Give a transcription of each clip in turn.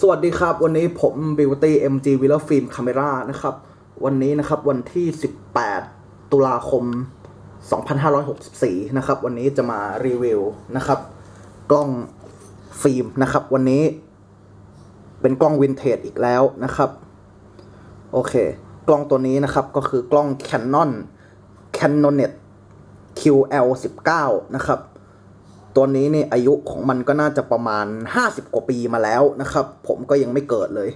สวัสดีครับ วันนี้ผม Beauty MG w i l l Film Camera นะครับ วันนี้นะครับวันที่ 18 ตุลาคม 2564 นะครับ วันนี้จะมารีวิวนะครับ กล้องฟิล์มนะครับ วันนี้เป็นกล้องวินเทจอีกแล้วนะครับ โอเค กล้องตัวนี้นะครับก็คือกล้อง Canon Canonet QL19 นะครับ ตัวนี้นี่อายุของมันก็น่าจะประมาณ 50 กว่าปีมาแล้วนะครับ ผมก็ยังไม่เกิดเลย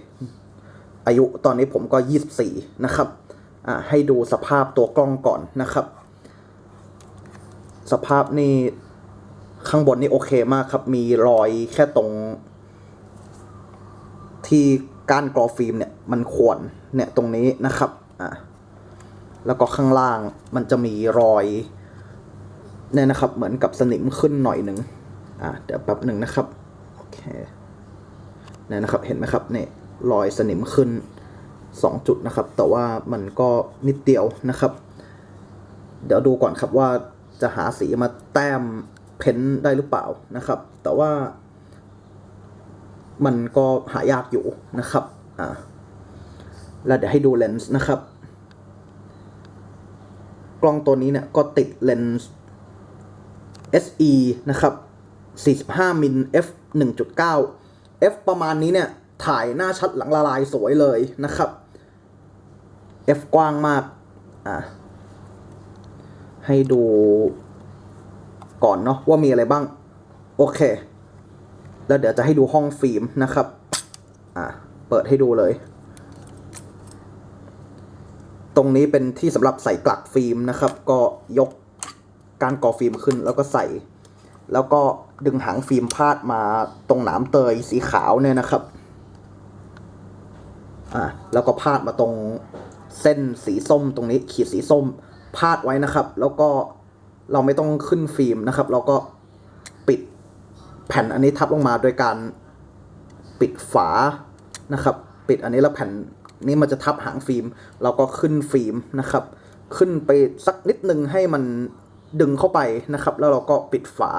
อายุตอนนี้ผมก็ 24 นะครับอ่าให้ดูสภาพตัวกล้องก่อนนะครับ สภาพนี่ข้างบนนี่โอเคมากครับ มีรอยแค่ตรง ที่ก้านกรอฟิล์มเนี่ยมันข่วนเนี่ยตรงนี้นะครับอ่าแล้วก็ข้างล่างมันจะมีรอย เนี่ยนะครับ เหมือนกับสนิมขึ้นหน่อยหนึ่งอ่าเดี๋ยวแป๊บหนึ่งนะครับโอเคเนี่ยนะครับเห็นไหมครับเนี่ยรอยสนิมขึ้นสองจุดนะครับ แต่ว่ามันก็นิดเดียวนะครับ เดี๋ยวดูก่อนครับว่าจะหาสีมาแต้มเพ้นท์ได้หรือเปล่านะครับ แต่ว่า มันก็หายากอยู่นะครับอ่าแล้วเดี๋ยวให้ดูเลนส์นะครับ กล้องตัวนี้เนี่ยก็ติดเลนส์ SE นะครับ 45มิล f 1.9 f ประมาณนี้เนี่ย ถ่ายหน้าชัดหลังละลายสวยเลยนะครับ f กว้างมาก อะ ให้ดูก่อนเนาะว่ามีอะไรบ้าง โอเค แล้วเดี๋ยวจะให้ดูห้องฟิล์มนะครับ อะ เปิดให้ดูเลย ตรงนี้เป็นที่สำหรับใส่กลักฟิล์มนะครับ ก็ยก การก่อฟิล์มขึ้นแล้วก็ใส่ แล้วก็ดึงหางฟิล์มพาดมาตรงหนามเตยสีขาวเนี่ยนะครับอ่าแล้วก็พาดมาตรงเส้นสีส้มตรงนี้ขีดสีส้มพาดไว้นะครับ แล้วก็เราไม่ต้องขึ้นฟิล์มนะครับ เราก็ปิดแผ่นอันนี้ทับลงมาโดยการปิดฝานะครับ ปิดอันนี้แล้วแผ่นนี้มันจะทับหางฟิล์ม เราก็ขึ้นฟิล์มนะครับ ขึ้นไปสักนิดนึงให้มัน ดึงเข้าไปนะครับ แล้วเราก็ปิดฝา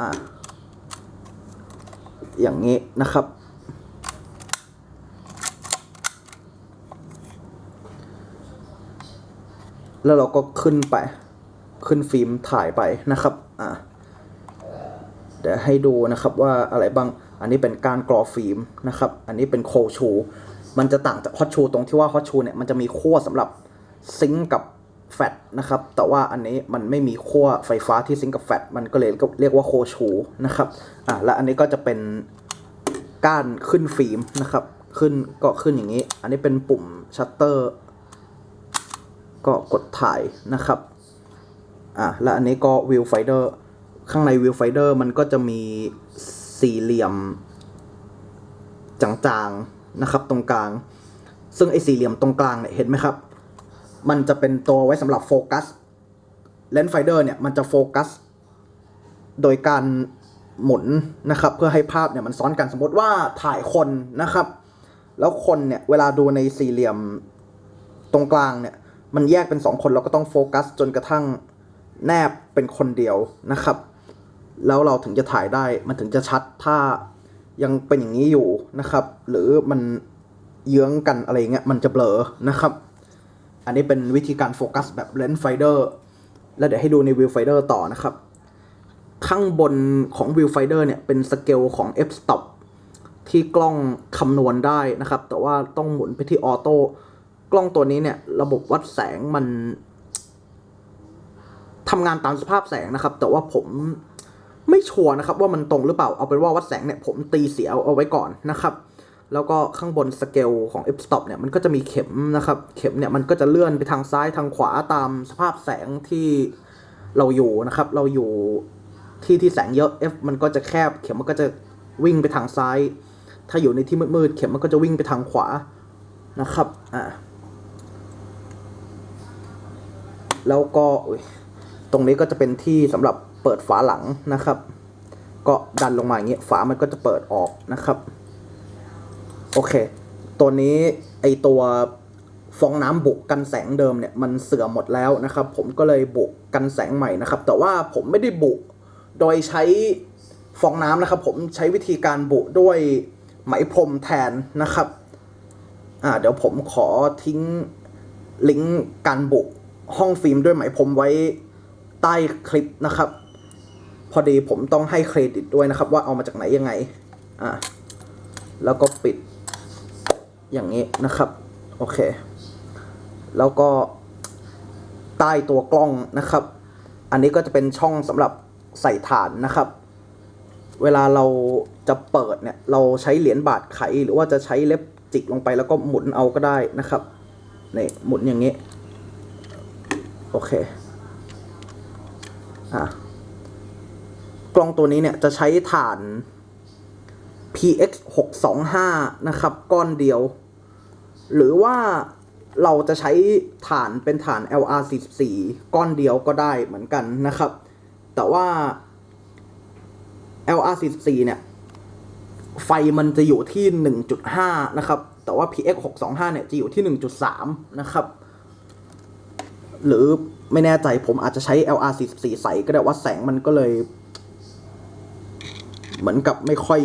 อ่าอย่างนี้นะครับ แล้วเราก็ขึ้นไป ขึ้นฟิล์มถ่ายไปนะครับ อ่าเดี๋ยวให้ดูนะครับว่าอะไรบ้าง อันนี้เป็นการกรอฟิล์มนะครับ อันนี้เป็นโคชู มันจะต่างจากฮอตชูตรงที่ว่าฮอตชูเนี่ยมันจะมีขั้วสำหรับซิงก์กับ แฟตนะครับ แต่ว่าอันนี้มันไม่มีขั้วไฟฟ้าที่ซิงกับแฟตมันก็เลยเรียกว่าโคชูนะครับอ่าและอันนี้ก็จะเป็นก้านขึ้นฟิล์มนะครับ ขึ้นก็ขึ้นอย่างนี้ อันนี้เป็นปุ่มชัตเตอร์ ก็กดถ่ายนะครับอ่าและอันนี้ก็วิวไฟเดอร์ข้างในวิวไฟเดอร์มันก็จะมีสี่เหลี่ยมจางๆนะครับตรงกลาง ซึ่งไอ้สี่เหลี่ยมตรงกลางเนี่ยเห็นไหมครับ มันจะเป็นตัวไว้สำหรับโฟกัสเลนส์ไฟเดอร์เนี่ยมันจะโฟกัสโดยการหมุนนะครับ เพื่อให้ภาพเนี่ยมันซ้อนกันสมมติว่าถ่ายคนนะครับ แล้วคนเนี่ยเวลาดูในสี่เหลี่ยมตรงกลางเนี่ยมันแยกเป็นสองคนเราก็ต้องโฟกัสจนกระทั่งแนบเป็นคนเดียวนะครับ แล้วเราถึงจะถ่ายได้มันถึงจะชัดถ้ายังเป็นอย่างนี้อยู่นะครับ หรือมันเยื้องกันอะไรเงี้ยมันจะเบลอนะครับ อันนี้เป็นวิธีการโฟกัสแบบเลนส์ไฟเดอร์แล้วเดี๋ยวให้ดูในวิวไฟเดอร์ต่อนะครับ ข้างบนของวิวไฟเดอร์เนี่ยเป็นสเกลของ f stop ที่กล้องคำนวณได้นะครับ แต่ว่าต้องหมุนไปที่ออโต้กล้องตัวนี้เนี่ย ระบบวัดแสงมันทำงานตามสภาพแสงนะครับ แต่ว่าผมไม่ชัวร์นะครับ ว่ามันตรงหรือเปล่าเอาเป็นว่าวัดแสงเนี่ยผมตีเสียเอาไว้ก่อนนะครับ แล้วก็ข้างบนสเกลของ f stop เนี่ยมันก็จะมีเข็มนะครับ เข็มเนี่ยมันก็จะเลื่อนไปทางซ้ายทางขวาตามสภาพแสงที่เราอยู่นะครับ เราอยู่ที่ที่แสงเยอะ f มันก็จะแคบ เข็มมันก็จะวิ่งไปทางซ้าย ถ้าอยู่ในที่มืดๆเข็มมันก็จะวิ่งไปทางขวานะครับ อ่า แล้วก็ตรงนี้ก็จะเป็นที่สำหรับเปิดฝาหลังนะครับ ก็ดันลงมาอย่างเงี้ย ฝามันก็จะเปิดออกนะครับ โอเค ตัวนี้ไอตัวฟองน้ำบุกกันแสงเดิมเนี่ยมันเสื่อมหมดแล้วนะครับ ผมก็เลยบุกกันแสงใหม่นะครับ แต่ว่าผมไม่ได้บุกโดยใช้ฟองน้ำนะครับ ผมใช้วิธีการบุด้วยไหมพรมแทนนะครับอ่าเดี๋ยวผมขอทิ้งลิงก์การบุห้องฟิล์มด้วยไหมพรมไว้ใต้คลิปนะครับ พอดีผมต้องให้เครดิตด้วยนะครับ ว่าเอามาจากไหนยังไงอ่าแล้วก็ปิด อย่างนี้นะครับ โอเค แล้วก็ใต้ตัวกล้องนะครับ อันนี้ก็จะเป็นช่องสำหรับใส่ฐานนะครับ เวลาเราจะเปิดเนี่ย เราใช้เหรียญบาทไขหรือว่าจะใช้เล็บจิกลงไปแล้วก็หมุนเอาก็ได้นะครับนี่หมุนอย่างนี้ โอเค อะ กล้องตัวนี้เนี่ยจะใช้ฐาน PX 625นะครับ ก้อนเดียว หรือว่าเราจะใช้ฐานเป็นฐาน LR 44ก้อนเดียวก็ได้เหมือนกันนะครับ แต่ว่า LR 44เนี่ย ไฟมันจะอยู่ที่ 1.5 นะครับ แต่ว่า PX 625เนี่ย จะอยู่ที่ 1.3 นะครับ หรือไม่แน่ใจผมอาจจะใช้ LR 44ใส่ก็ได้ว่าแสงมันก็เลย เหมือนกับไม่ค่อย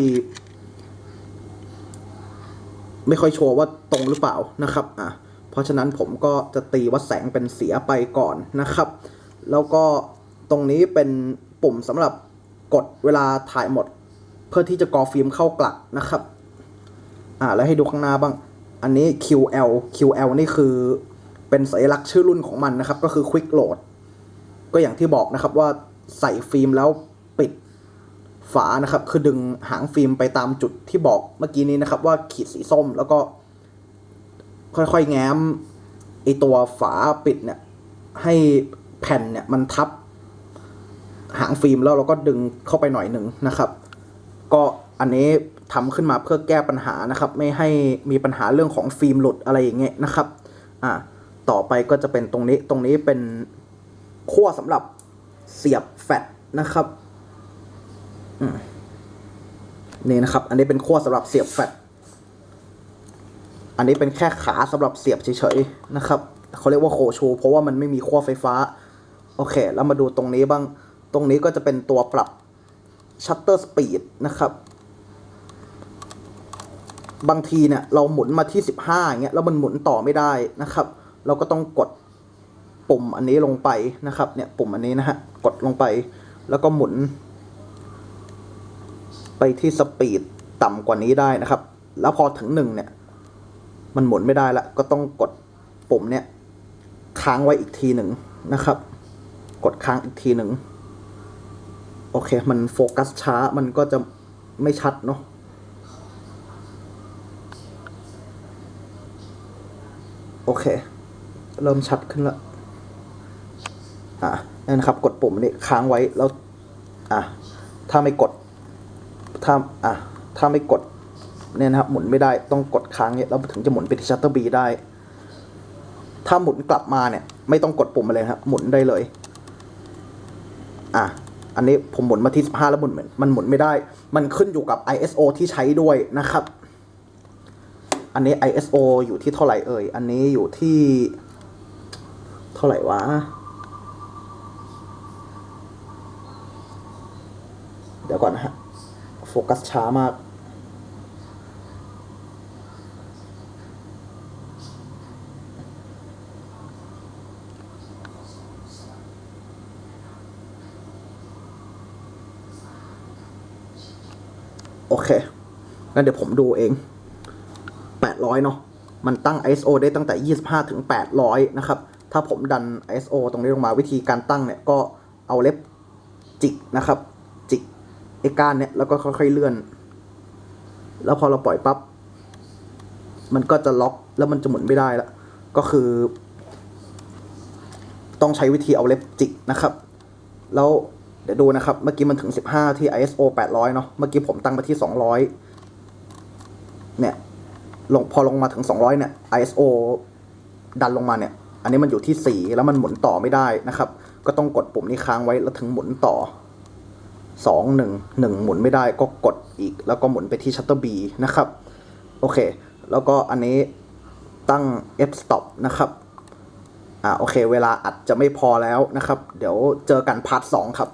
ไม่ค่อยชัวร์ว่าตรงหรือเปล่านะครับอะเพราะฉะนั้นผมก็จะตีว่าแสงเป็นเสียไปก่อนนะครับ แล้วก็ตรงนี้เป็นปุ่มสำหรับกดเวลาถ่ายหมด เพื่อที่จะกอฟิล์มเข้ากลักนะครับอ่าแล้วให้ดูข้างหน้าบ้าง อันนี้ QL QL นี่คือเป็นสัญลักษณ์ชื่อรุ่นของมันนะครับ ก็คือ Quick Load ก็อย่างที่บอกนะครับว่าใส่ฟิล์มแล้ว ฝานะครับคือดึงหางฟิล์มไปตามจุดที่บอกเมื่อกี้นี้นะครับ ว่าขีดสีส้มแล้วก็ ค่อยๆแง้มไอตัวฝาปิดเนี่ย ให้แผ่นเนี่ยมันทับหางฟิล์มแล้วเราก็ดึงเข้าไปหน่อยหนึ่งนะครับ ก็อันนี้ทำขึ้นมาเพื่อแก้ปัญหานะครับ ไม่ให้มีปัญหาเรื่องของฟิล์มหลุดอะไรอย่างเงี้ยนะครับอ่าต่อไปก็จะเป็นตรงนี้ตรงนี้เป็นขั้วสำหรับเสียบแฟลชนะครับ นี่นะครับ อันนี้เป็นขั้วสำหรับเสียบแฟลชอันนี้เป็นแค่ขาสำหรับเสียบเฉยๆนะครับเขาเรียกว่าโคชู เพราะว่ามันไม่มีขั้วไฟฟ้า โอเค แล้วมาดูตรงนี้บ้าง ตรงนี้ก็จะเป็นตัวปรับชัตเตอร์สปีดนะครับ บางทีเนี่ยเราหมุนมาที่ 15อย่างเงี้ยแล้วมันหมุนต่อไม่ได้นะครับ เราก็ต้องกดปุ่มอันนี้ลงไปนะครับ เนี่ยปุ่มอันนี้นะฮะ กดลงไป แล้วก็หมุน ไปที่สปีดต่ำกว่านี้ได้นะครับ แล้วพอถึงหนึ่งเนี่ย มันหมุนไม่ได้ละก็ต้องกดปุ่มเนี่ยค้างไว้อีกทีหนึ่งนะครับ กดค้างอีกทีหนึ่งโอเค มันโฟกัสช้ามันก็จะไม่ชัดเนาะโอเค เริ่มชัดขึ้นล้วอะนี่นะครับ กดปุ่มนี้ค้างไว้แล้ว อะ ถ้าไม่กด ถ้าอะถ้าไม่กดเนี่ยนะครับหมุนไม่ได้ต้องกดค้างเนี่ยแล้วถึงจะหมุนไปที่ชัตเตอร์บีได้ ถ้าหมุนกลับมาเนี่ยไม่ต้องกดปุ่มอะไรครับหมุนได้เลย อะอันนี้ผมหมุนมาที่ 15 แล้วหมุนมันหมุนไม่ได้ มันขึ้นอยู่กับ ISO ที่ใช้ด้วยนะครับ อันนี้ ISO อยู่ที่เท่าไหร่เอ่ย อันนี้อยู่ที่ เท่าไหร่วะ เดี๋ยวก่อนนะฮะ โฟกัสช้ามาก โอเค งั้นเดี๋ยวผมดูเอง 800 เนาะ มันตั้ง ISO ได้ตั้งแต่ 25 ถึง 800 นะครับ ถ้าผมดัน ISO ตรงนี้ลงมาวิธีการตั้งเนี่ย ก็เอาเล็บจิกนะครับ ไอ้ก้านเนี่ยแล้วก็ค่อยๆเลื่อน แล้วพอเราปล่อยปั๊บมันก็จะล็อกแล้วมันจะหมุนไม่ได้ละก็คือ ต้องใช้วิธีเอาเล็บจิกนะครับ แล้วเดี๋ยวดูนะครับ เมื่อกี้มันถึง 15 ที่ ISO 800 เนาะเมื่อกี้ผมตั้งไปที่ 200 เนี่ยลงพอลงมาถึง 200 เนี่ย ISO ดันลงมาเนี่ย อันนี้มันอยู่ที่ 4 แล้วมันหมุนต่อไม่ได้นะครับ ก็ต้องกดปุ่มนี้ค้างไว้แล้วถึงหมุนต่อ 2 1 1 หมุนไม่ได้ก็กดอีก แล้วก็หมุนไปที่ Shutter B นะครับ โอเค แล้วก็อันนี้ตั้ง f stop นะครับ อ่าโอเค เวลาอัดจะไม่พอแล้วนะครับ เดี๋ยวเจอกันพาร์ทสองครับ